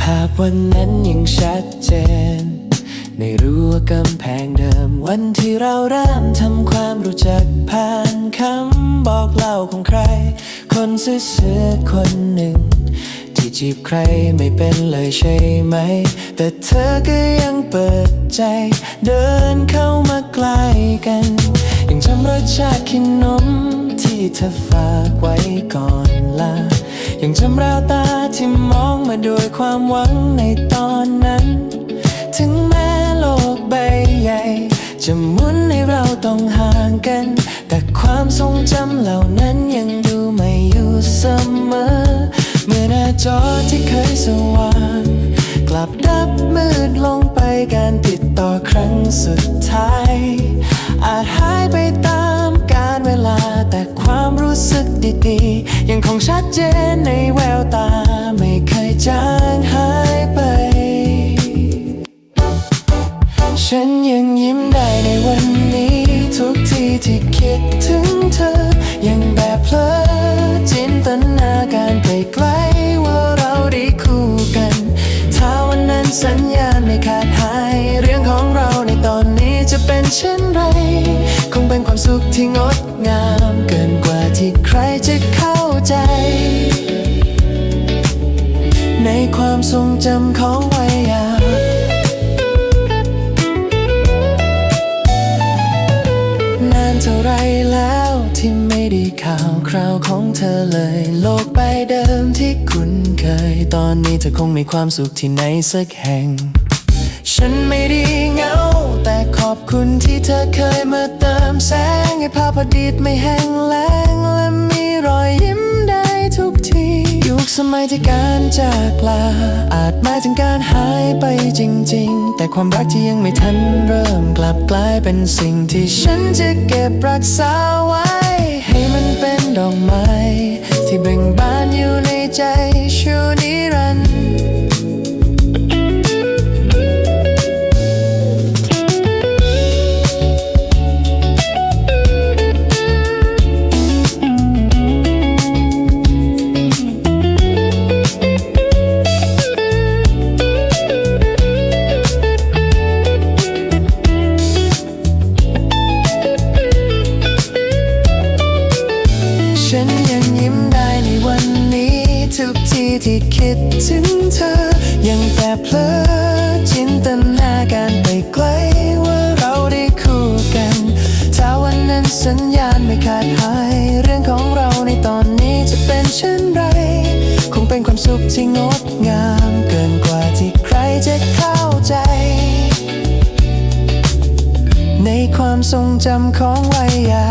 ภาพวันนั้นยังชัดเจน ในรั้วกำแพงเดิม วันที่เราเริ่มทำความรู้จักผ่านคำบอกเล่าของใคร คนซื่อคนหนึ่ง จีบใครไม่เป็นเลยใช่ไหม แต่เธอก็ยังเปิดใจ เดินเข้ามาใกล้กัน ยังจำรสชาติขนมที่เธอฝากไว้ก่อนลายังจำแววตาที่มองมาด้วยความหวังในตอนนั้น ถึงแม้โลกใบใหญ่ จะหมุนให้เราต้องห่างกัน แต่ความทรงจำเหล่านั้นยังดูไม่อยู่เสมอ ที่เคยสว่าง กลับดับมืดลงไปการติดต่อครั้งสุดท้าย อาจหายไปตามกาลเวลาแต่ความรู้สึกดีๆ ยังคงชัดเจนในแววตาไม่เคยจางหายไป ฉันยังยิ้มได้ในวันนี้ ทุกทีที่คิดถึงเธอ ยังแบบเพลอจินตนาการไปไกลว่า สัญญาณไม่ขาดหาย เรื่องของเราในตอนนี้จะเป็นเช่นไร คงเป็นความสุขที่งดงาม เกินกว่าที่ใครจะเข้าใจ ในความทรงจำของวัย คราวของเธอเลย โลกใบเดิมที่คุ้นเคย ตอนนี้เธอคงมีความสุขที่ไหนสักแห่ง ฉันไม่ได้เหงา แต่ขอบคุณที่เธอเคยมาเติมแสง ให้ภาพอดีตไม่แห้งแล้งและมีรอยยิ้มได้ทุกที ยุคสมัยที่การจากลา อาจหมายถึงการหายไปจริง ๆ แต่ความรักที่ยังไม่ทันเริ่มกลับกลายเป็นสิ่งที่ฉันจะเก็บรักษาไว้ ให้มันเป็น ดอกไม้ ที่เบ่งบานอยู่ในใจช่วนิรัน ฉันยังยิ้มได้ในวันนี้ ทุกทีที่คิดถึงเธอ ยังแต่เพลอจินตนาการไปไกลว่าเราได้คู่กัน ถ้าวันนั้นสัญญาณไม่ขาดหาย เรื่องของเราในตอนนี้จะเป็นเช่นไร คงเป็นความสุขที่งดงามเกินกว่าที่ใครจะเข้าใจ ในความทรงจำของวัยยา